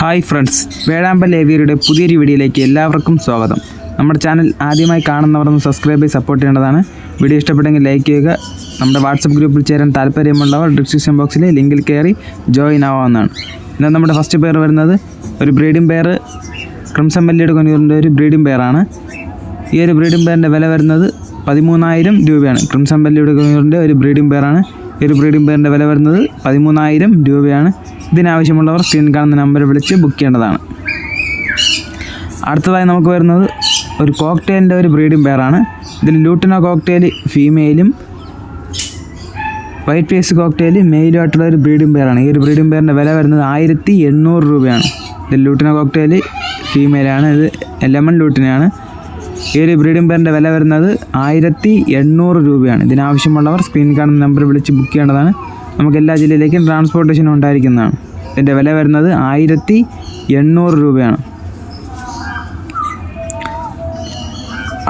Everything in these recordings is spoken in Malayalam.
ഹായ് ഫ്രണ്ട്സ് വേഴാമ്പൽ ഏവിയരുടെ പുതിയൊരു വീഡിയോയിലേക്ക് എല്ലാവർക്കും സ്വാഗതം. നമ്മുടെ ചാനൽ ആദ്യമായി കാണുന്നവർ ഒന്ന് സബ്സ്ക്രൈബ് ചെയ്ത് സപ്പോർട്ട് ചെയ്യേണ്ടതാണ്. വീഡിയോ ഇഷ്ടപ്പെട്ടെങ്കിൽ ലൈക്ക് ചെയ്യുക. നമ്മുടെ വാട്സപ്പ് ഗ്രൂപ്പിൽ ചേരാൻ താല്പര്യമുള്ളവർ ഡിസ്ക്രിപ്ഷൻ ബോക്സിലെ ലിങ്കിൽ കയറി ജോയിൻ ആവാവുന്നതാണ്. ഇന്ന് നമ്മുടെ ഫസ്റ്റ് പെയർ വരുന്നത് ഒരു ബ്രീഡിംഗ് പെയർ ക്രിംസൺ മല്ലിയുടെ കൊന്നൂരിന്റെ ഒരു ബ്രീഡിംഗ് പെയറാണ് ഈ ഒരു ബ്രീഡിംഗ് പെയറിന്റെ വില വരുന്നത് പതിമൂന്നായിരം രൂപയാണ്. ക്രിംസൺ മല്ലിയുടെ കൊന്നൂരിന്റെ ഒരു ബ്രീഡിംഗ് പെയറാണ് ഒരു ബ്രീഡിംഗ് പേരിന്റെ വില വരുന്നത് പതിമൂന്നായിരം രൂപയാണ്. ഇതിനാവശ്യമുള്ളവർ സ്ക്രീൻ കാണുന്ന നമ്പർ വിളിച്ച് ബുക്ക് ചെയ്യേണ്ടതാണ്. അടുത്തതായി നമുക്ക് വരുന്നത് ഒരു കോക്ടെയിലിന്റെ ഒരു ബ്രീഡിംഗ് പെയറാണ് ഇതിൽ ലൂട്ടിനോ കോക്ടെയിൽ ഫീമെയിലും വൈറ്റ് ഫേസ് കോക്ടെയിൽ മെയിലുമായിട്ടുള്ള ഒരു ബ്രീഡിംഗ് പെയറാണ് ഈ ഒരു ബ്രീഡിംഗ് പെയറിന്റെ വില വരുന്നത് ആയിരത്തി എണ്ണൂറ് രൂപയാണ്. ഇതിൽ ലൂട്ടിനോ കോക്ടെയിൽ ഫീമെയിലാണ് ഇത് ലെമൺ ലൂട്ടിനാണ് ഈ ഒരു ബ്രീഡിംഗ് പെയറിന്റെ വില വരുന്നത് ആയിരത്തി എണ്ണൂറ് രൂപയാണ്. ഇതിനാവശ്യമുള്ളവർ സ്ക്രീൻ കാണുന്ന നമ്പർ വിളിച്ച് ബുക്ക് ചെയ്യേണ്ടതാണ്. നമുക്ക് എല്ലാ ജില്ലയിലേക്കും ട്രാൻസ്പോർട്ടേഷൻ ഉണ്ടായിരിക്കുന്നതാണ്. ഇതിന്റെ വില വരുന്നത് ആയിരത്തി എണ്ണൂറ് രൂപയാണ്.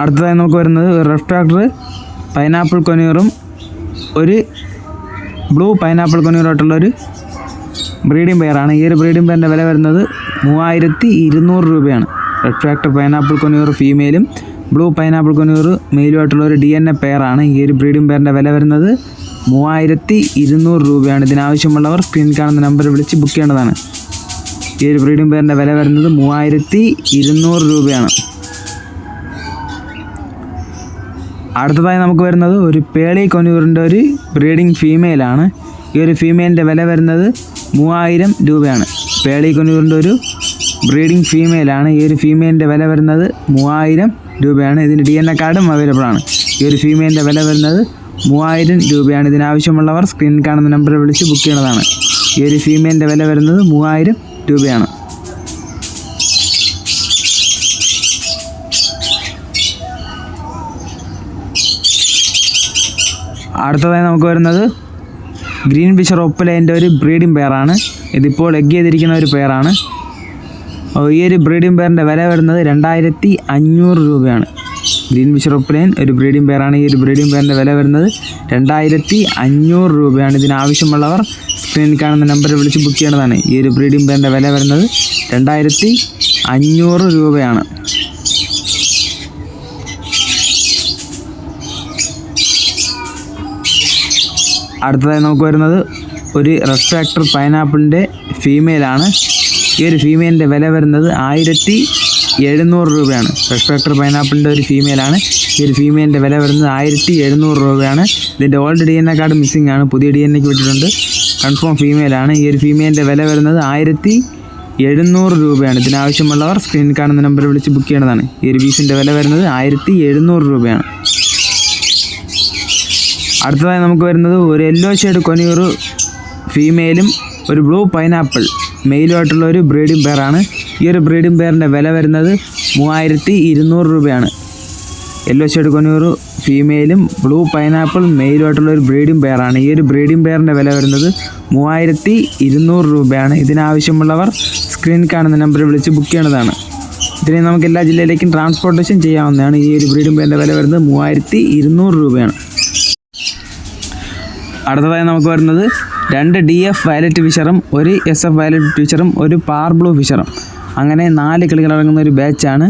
അടുത്തതായി നമുക്ക് വരുന്നത് റെഫ്റ്റാക്ടർ പൈനാപ്പിൾ കൊനീറും ഒരു ബ്ലൂ പൈനാപ്പിൾ കൊനീറായിട്ടുള്ളൊരു ബ്രീഡിംഗ് പെയറാണ് ഈ ഒരു ബ്രീഡിംഗ് പെയറിന്റെ വില വരുന്നത് മൂവായിരത്തി ഇരുന്നൂറ് രൂപയാണ്. റെഡ് ഫാക്ടർ പൈനാപ്പിൾ കൊനൂർ ഫീമെയിലും ബ്ലൂ പൈനാപ്പിൾ കൊനൂർ മെയിലുമായിട്ടുള്ള ഒരു ഡി എൻ എ പെയറാണ് ഈ ഒരു ബ്രീഡിംഗ് പെയറിന്റെ വില വരുന്നത് മൂവായിരത്തി ഇരുന്നൂറ് രൂപയാണ്. ഇതിനാവശ്യമുള്ളവർ സ്ക്രീൻ കാണുന്ന നമ്പർ വിളിച്ച് ബുക്ക് ചെയ്യേണ്ടതാണ്. ഈ ഒരു ബ്രീഡിംഗ് പെയറിന്റെ വില വരുന്നത് മൂവായിരത്തി ഇരുന്നൂറ് രൂപയാണ്. അടുത്തതായി നമുക്ക് വരുന്നത് ഒരു പേളി കൊനൂറിന്റെ ഒരു ബ്രീഡിംഗ് ഫീമെയിലാണ് ഈ ഒരു ഫീമെയിലിന്റെ വില വരുന്നത് മൂവായിരം രൂപയാണ്. പേളി കൊനൂറിന്റെ ഒരു ബ്രീഡിംഗ് ഫീമെയിലാണ്. ഈ ഒരു ഫീമെയിലിന്റെ വില വരുന്നത് മൂവായിരം രൂപയാണ്. ഇതിന് ഡി എൻ എ കാർഡും അവൈലബിൾ ആണ്. ഈ ഒരു ഫീമെയിലിന്റെ വില വരുന്നത് മൂവായിരം രൂപയാണ്. ഇതിനാവശ്യമുള്ളവർ സ്ക്രീൻ കാണുന്ന നമ്പറിൽ വിളിച്ച് ബുക്ക് ചെയ്യണതാണ്. ഈ ഒരു ഫീമെയിലിന്റെ വില വരുന്നത് മൂവായിരം രൂപയാണ്. അടുത്തതായി നമുക്ക് വരുന്നത് ഗ്രീൻ ഫിഷർ ഒപ്പലേന്റെ ഒരു ബ്രീഡിംഗ് പെയറാണ്. ഇതിപ്പോൾ എഗ് ചെയ്തിരിക്കുന്ന ഒരു പെയറാണ്. ഈ ഒരു ബ്രീഡിംഗ് പെയറിന്റെ വില വരുന്നത് രണ്ടായിരത്തി അഞ്ഞൂറ് രൂപയാണ്. ഗ്രീൻ ഫിഷർ ഒപ്പലേൻ ഒരു ബ്രീഡിംഗ് പെയറാണ് ഈ ഒരു ബ്രീഡിംഗ് പെയറിന്റെ വില വരുന്നത് രണ്ടായിരത്തി അഞ്ഞൂറ് രൂപയാണ്. ഇതിനാവശ്യമുള്ളവർ സ്ക്രീനിൽ കാണുന്ന നമ്പറിൽ വിളിച്ച് ബുക്ക് ചെയ്യേണ്ടതാണ്. ഈ ഒരു ബ്രീഡിംഗ് പെയറിന്റെ വില വരുന്നത് രണ്ടായിരത്തി അഞ്ഞൂറ് രൂപയാണ്. അടുത്തതായി നമുക്ക് വരുന്നത് ഒരു റെസ്ട്രാക്ടർ പൈനാപ്പിളിന്റെ ഫീമെയിലാണ് ഈ ഒരു ഫീമെയിലിന്റെ വില വരുന്നത് ആയിരത്തി എഴുന്നൂറ് രൂപയാണ്. റെസ്പെക്ടർ പൈനാപ്പിളിന്റെ ഒരു ഫീമെയിലാണ് ഈ ഒരു ഫീമെയിലിന്റെ വില വരുന്നത് ആയിരത്തി എഴുന്നൂറ് രൂപയാണ്. ഇതിന്റെ old D N A card missing ആണ്. പുതിയ ഡി എൻ എക്ക് വിട്ടിട്ടുണ്ട്. കൺഫേം ഫീമെയിലാണ് ഈ ഒരു ഫീമെയിലിന്റെ വില വരുന്നത് ആയിരത്തി എഴുന്നൂറ് രൂപയാണ്. ഇതിനാവശ്യമുള്ളവർ സ്ക്രീനിൽ കാണുന്ന നമ്പർ വിളിച്ച് ബുക്ക് ചെയ്യേണ്ടതാണ് ഈ ഒരു പീസിന്റെ വില വരുന്നത് ആയിരത്തി എഴുന്നൂറ് രൂപയാണ്. അടുത്തതായി നമുക്ക് വരുന്നത് ഒരു യെല്ലോ ഷെയ്ഡ് കൊനിയൂർ ഫീമെയിലും ഒരു ബ്ലൂ പൈനാപ്പിൾ മെയിലുമായിട്ടുള്ള ഒരു ബ്രീഡിംഗ് പെയറാണ് ഈ ഒരു ബ്രീഡിംഗ് പെയറിന്റെ വില വരുന്നത് മൂവായിരത്തി ഇരുന്നൂറ് രൂപയാണ്. യെല്ലോ ഷെയ്ഡ് കൊനിയൂർ ഫീമെയിലും ബ്ലൂ പൈനാപ്പിൾ മെയിലുമായിട്ടുള്ള ഒരു ബ്രീഡിംഗ് പെയറാണ് ഈ ഒരു ബ്രീഡിംഗ് പെയറിന്റെ വില വരുന്നത് മൂവായിരത്തി ഇരുന്നൂറ് രൂപയാണ്. ഇതിനാവശ്യമുള്ളവർ സ്ക്രീൻ കാണുന്ന നമ്പറിൽ വിളിച്ച് ബുക്ക് ചെയ്യേണ്ടതാണ്. ഇതിനെ നമുക്ക് എല്ലാ ജില്ലയിലേക്കും ട്രാൻസ്പോർട്ടേഷൻ ചെയ്യാവുന്നതാണ്. ഈ ഒരു ബ്രീഡിംഗ് പെയറിന്റെ വില വരുന്നത് മൂവായിരത്തി രൂപയാണ്. അടുത്തതായി നമുക്ക് വരുന്നത് രണ്ട് ഡി എഫ് വയലറ്റ് ഫിഷറും ഒരു എസ് എഫ് വയലറ്റ് ഫിഷറും ഒരു പാർ ബ്ലൂ ഫിഷറും അങ്ങനെ നാല് കിളികൾ അടങ്ങുന്ന ഒരു ബാച്ചാണ്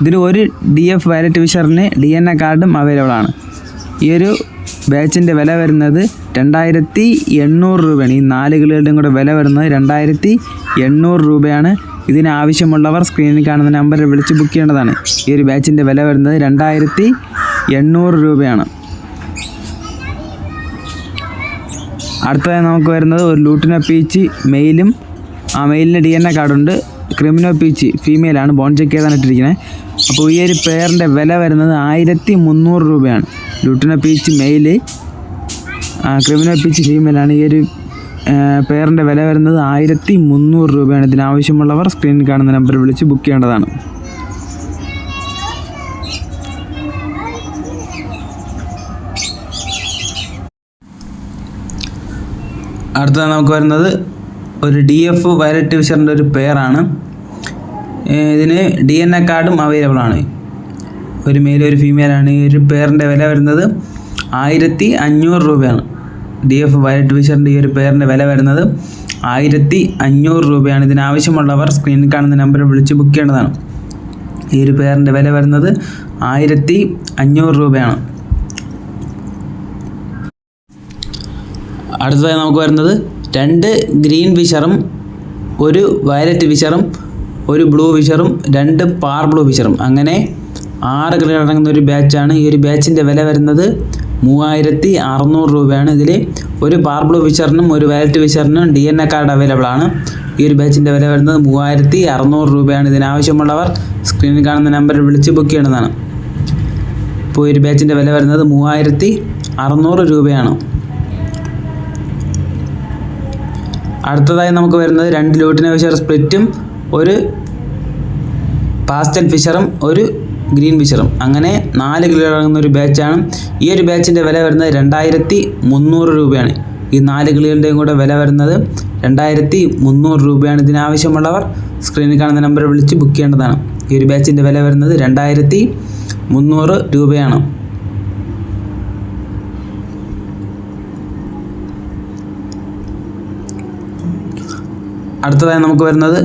ഇതിൽ ഒരു ഡി എഫ് വയലറ്റ് ഫിഷറിന് ഡി എൻ എ കാർഡും അവൈലബിൾ ആണ്. ഈ ഒരു ബാച്ചിന്റെ വില വരുന്നത് രണ്ടായിരത്തി എണ്ണൂറ് രൂപയാണ്. ഈ നാല് കിളികളുടെയും കൂടെ വില വരുന്നത് രണ്ടായിരത്തി എണ്ണൂറ് രൂപയാണ് ഇതിനാവശ്യമുള്ളവർ സ്ക്രീനിൽ കാണുന്ന നമ്പറിൽ വിളിച്ച് ബുക്ക് ചെയ്യേണ്ടതാണ്. ഈ ഒരു ബാച്ചിന്റെ വില വരുന്നത് രണ്ടായിരത്തി എണ്ണൂറ് രൂപയാണ്. അടുത്തതായി നമുക്ക് വരുന്നത് ഒരു ലൂട്ടിനോ പീച്ച് മെയിലും ആ മെയിലിന് ഡി എൻ എ കാർഡുണ്ട് ക്രിമിനോ പീച്ച് ഫീമെയിലാണ് ബോൺ ചെക്ക് ചെയ്താണ് ഇട്ടിരിക്കുന്നത്. അപ്പോൾ ഈ ഒരു പെയറിന്റെ വില വരുന്നത് ആയിരത്തി മുന്നൂറ് രൂപയാണ്. Lutino peach male creamino peach ഫീമെയിലാണ് ഈ ഒരു പെയറിന്റെ വില വരുന്നത് ആയിരത്തി മുന്നൂറ് രൂപയാണ് ഇതിനാവശ്യമുള്ളവർ സ്ക്രീനിൽ കാണുന്ന നമ്പറിൽ വിളിച്ച് ബുക്ക് ചെയ്യേണ്ടതാണ്. അടുത്തത് നമുക്ക് വരുന്നത് ഒരു ഡി എഫ് വയലറ്റ് ഫിഷറിന്റെ ഒരു പെയറാണ് ഇതിന് ഡി എൻ എ കാർഡും അവൈലബിൾ ആണ്. ഒരു മെയിൽ ഒരു ഫീമെയിലാണ് ഈ ഒരു പെയറിന്റെ വില വരുന്നത് ആയിരത്തി അഞ്ഞൂറ് രൂപയാണ്. ഡി എഫ് വയലറ്റ് ഫിഷറിന്റെ ഈ ഒരു പെയറിന്റെ വില വരുന്നത് ആയിരത്തി അഞ്ഞൂറ് രൂപയാണ് ഇതിനാവശ്യമുള്ളവർ സ്ക്രീനിൽ കാണുന്ന നമ്പറിൽ വിളിച്ച് ബുക്ക് ചെയ്യേണ്ടതാണ്. ഈ ഒരു പെയറിന്റെ വില വരുന്നത് ആയിരത്തി അഞ്ഞൂറ് രൂപയാണ്. അടുത്തതായി നമുക്ക് വരുന്നത് രണ്ട് ഗ്രീൻ വിഷറും ഒരു വയലറ്റ് വിഷറും ഒരു ബ്ലൂ വിഷറും രണ്ട് പാർ ബ്ലൂ വിഷറും. അങ്ങനെ ആറ് കളികൾ അടങ്ങുന്ന ഒരു ബാച്ചാണ് ഈ ഒരു ബാച്ചിന്റെ വില വരുന്നത് മൂവായിരത്തി അറുന്നൂറ് രൂപയാണ്. ഇതിൽ ഒരു പാർ ബ്ലൂ വിഷറിനും ഒരു violet വിഷറിനും D N A card available ആണ്. ഈ ഒരു ബാച്ചിന്റെ വില വരുന്നത് മൂവായിരത്തി അറുന്നൂറ് രൂപയാണ് ഇതിനാവശ്യമുള്ളവർ സ്ക്രീനിൽ കാണുന്ന നമ്പറിൽ വിളിച്ച് ബുക്ക് ചെയ്യേണ്ടതാണ്. ഇപ്പോൾ ഈ ഒരു ബാച്ചിന്റെ വില വരുന്നത് മൂവായിരത്തി അറുന്നൂറ് രൂപയാണ്. അടുത്തതായി നമുക്ക് വരുന്നത് രണ്ട് ലൂട്ടിന ഫിഷർ സ്പ്ലിറ്റും ഒരു പാസ്റ്റൽ ഫിഷറും ഒരു ഗ്രീൻ ഫിഷറും. അങ്ങനെ നാല് കിലോ അടങ്ങുന്ന ഒരു ബാച്ചാണ്. ഈ ഒരു ബാച്ചിന്റെ വില വരുന്നത് രണ്ടായിരത്തി മുന്നൂറ് രൂപയാണ്. ഈ നാല് കിളികളുടെയും കൂടെ വില വരുന്നത് രണ്ടായിരത്തി മുന്നൂറ് രൂപയാണ് ഇതിനാവശ്യമുള്ളവർ സ്ക്രീനിൽ കാണുന്ന നമ്പറിൽ വിളിച്ച് ബുക്ക് ചെയ്യേണ്ടതാണ്. ഈ ഒരു ബാച്ചിന്റെ വില വരുന്നത് രണ്ടായിരത്തി മുന്നൂറ് രൂപയാണ്. അടുത്തതായി നമുക്ക് വരുന്നത്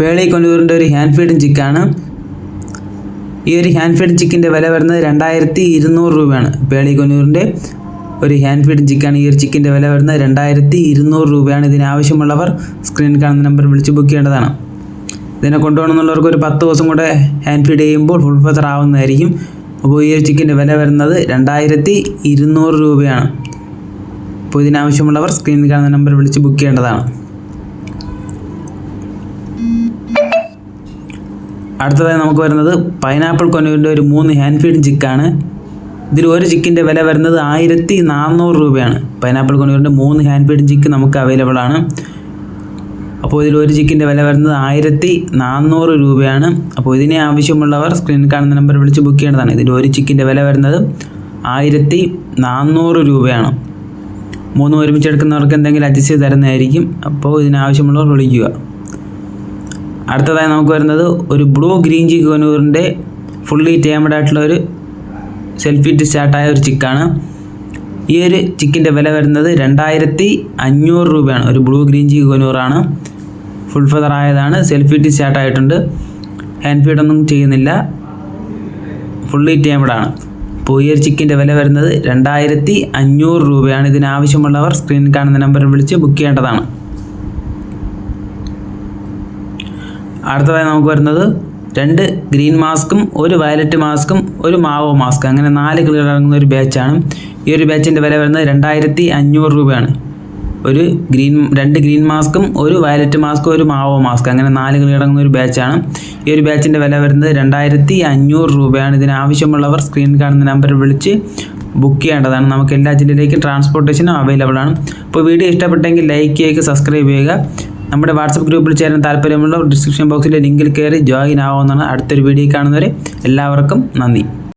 പേളി കൊല്ലൂരിന്റെ ഒരു ഹാൻഡ് ഫീഡിങ് ചിക്കാണ് ഈ ഒരു ഹാൻഡ് ഫീഡ് ചിക്കിന്റെ വില വരുന്നത് രണ്ടായിരത്തി ഇരുന്നൂറ് രൂപയാണ്. പേളി കൊല്ലൂരിന്റെ ഒരു ഹാൻഡ് ഫീഡ് ചിക്കാണ് ഈ ഒരു ചിക്കിന്റെ വില വരുന്നത് രണ്ടായിരത്തി ഇരുന്നൂറ് രൂപയാണ് ഇതിനാവശ്യമുള്ളവർ സ്ക്രീനിൽ കാണുന്ന നമ്പർ വിളിച്ച് ബുക്ക് ചെയ്യേണ്ടതാണ്. ഇതിനെ കൊണ്ടുപോകണമെന്നുള്ളവർക്ക് ഒരു പത്ത് ദിവസം കൂടെ ഹാൻഡ് ഫീഡ് ചെയ്യുമ്പോൾ ഫുൾ ഫെതർ ആവുന്നതായിരിക്കും. അപ്പോൾ ഈ ഒരു ചിക്കിന്റെ വില വരുന്നത് രണ്ടായിരത്തി ഇരുന്നൂറ് രൂപയാണ്. അപ്പോൾ ഇതിനാവശ്യമുള്ളവർ സ്ക്രീനിൽ കാണുന്ന നമ്പർ വിളിച്ച് ബുക്ക് ചെയ്യേണ്ടതാണ്. അടുത്തതായി നമുക്ക് വരുന്നത് പൈനാപ്പിൾ കൊനുവിന്റെ ഒരു മൂന്ന് ഹാൻഡ് ഫീഡ് ചിക്കാണ് ഇതിൽ ഒരു ചിക്കിന്റെ വില വരുന്നത് ആയിരത്തി നാനൂറ് രൂപയാണ്. പൈനാപ്പിൾ കൊനുവിന്റെ മൂന്ന് ഹാൻഡ് ഫീഡ് ചിക്ക് നമുക്ക് അവൈലബിൾ ആണ്. അപ്പോൾ ഇതിൽ ഒരു ചിക്കിന്റെ വില വരുന്നത് ആയിരത്തി നാനൂറ് രൂപയാണ്. അപ്പോൾ ഇതിനെ ആവശ്യമുള്ളവർ സ്ക്രീനിൽ കാണുന്ന നമ്പർ വിളിച്ച് ബുക്ക് ചെയ്യേണ്ടതാണ്. ഇതിൽ ഒരു ചിക്കിന്റെ വില വരുന്നത് ആയിരത്തി നാനൂറ് രൂപയാണ്. മൂന്ന് ഒരുമിച്ച് എടുക്കുന്നവർക്ക് എന്തെങ്കിലും അഡ്ജസ്റ്റ് ചെയ്ത് തരുന്നതായിരിക്കും. അപ്പോൾ ഇതിനാവശ്യമുള്ളവർ വിളിക്കുക. അടുത്തതായി നമുക്ക് വരുന്നത് ഒരു ബ്ലൂ ഗ്രീൻ ചിക്ക് കനൂറിന്റെ ഫുള്ളി ടേമഡ് ആയിട്ടുള്ള ഒരു സെൽഫിറ്റ് സ്റ്റാർട്ടായ ഒരു ചിക്കാണ്. ഈ ഒരു ചിക്കിന്റെ വില വരുന്നത് രണ്ടായിരത്തി അഞ്ഞൂറ് രൂപയാണ്. ഒരു ബ്ലൂ ഗ്രീൻ ചിക്ക് കനൂറാണ് ഫുൾ ഫെദർ ആയതാണ്. സെൽഫിറ്റ് സ്റ്റാർട്ട് ആയിട്ടുണ്ട്. ഹാൻഡ് ഫീഡൊന്നും ചെയ്യുന്നില്ല. ഫുള്ളി ടേമഡാണ് അപ്പോൾ ഈ ഒരു ചിക്കിന്റെ വില വരുന്നത് രണ്ടായിരത്തി അഞ്ഞൂറ് രൂപയാണ്. ഇതിനാവശ്യമുള്ളവർ സ്ക്രീനിൽ കാണുന്ന നമ്പറിൽ വിളിച്ച് ബുക്ക് ചെയ്യേണ്ടതാണ്. അടുത്തതായി നമുക്ക് വരുന്നത് രണ്ട് ഗ്രീൻ മാസ്കും ഒരു വയലറ്റ് മാസ്കും ഒരു മാവോ മാസ്ക്. അങ്ങനെ നാല് കളർ അടങ്ങുന്ന ഒരു ബാച്ചാണ്. ഈ ഒരു ബാച്ചിന്റെ വില വരുന്നത് രണ്ടായിരത്തി അഞ്ഞൂറ് രൂപയാണ്. ഒരു ഗ്രീൻ രണ്ട് ഗ്രീൻ മാസ്കും ഒരു വയലറ്റ് മാസ്കും ഒരു മാവോ മാസ്ക്. അങ്ങനെ നാല് കളർ അടങ്ങുന്ന ഒരു ബാച്ചാണ്. ഈ ഒരു ബാച്ചിന്റെ വില വരുന്നത് രണ്ടായിരത്തി അഞ്ഞൂറ് രൂപയാണ്. ഇതിന് ആവശ്യമുള്ളവർ സ്ക്രീനിൽ കാണുന്ന നമ്പറിൽ വിളിച്ച് ബുക്ക് ചെയ്യേണ്ടതാണ്. നമുക്ക് എല്ലാ ജില്ലയിലേക്കും ട്രാൻസ്പോർട്ടേഷനും അവൈലബിൾ ആണ്. അപ്പോൾ വീഡിയോ ഇഷ്ടപ്പെട്ടെങ്കിൽ ലൈക്ക് ചെയ്യുക സബ്സ്ക്രൈബ് ചെയ്യുക. നമ്മുടെ വാട്സപ്പ് ഗ്രൂപ്പിൽ ചേരാൻ താല്പര്യമുള്ള ഡിസ്ക്രിപ്ഷൻ ബോക്സിലെ ലിങ്കിൽ കയറി ജോയിൻ ആവുമെന്നാണ് അടുത്തൊരു വീഡിയോ കാണുന്നവരെ എല്ലാവർക്കും നന്ദി.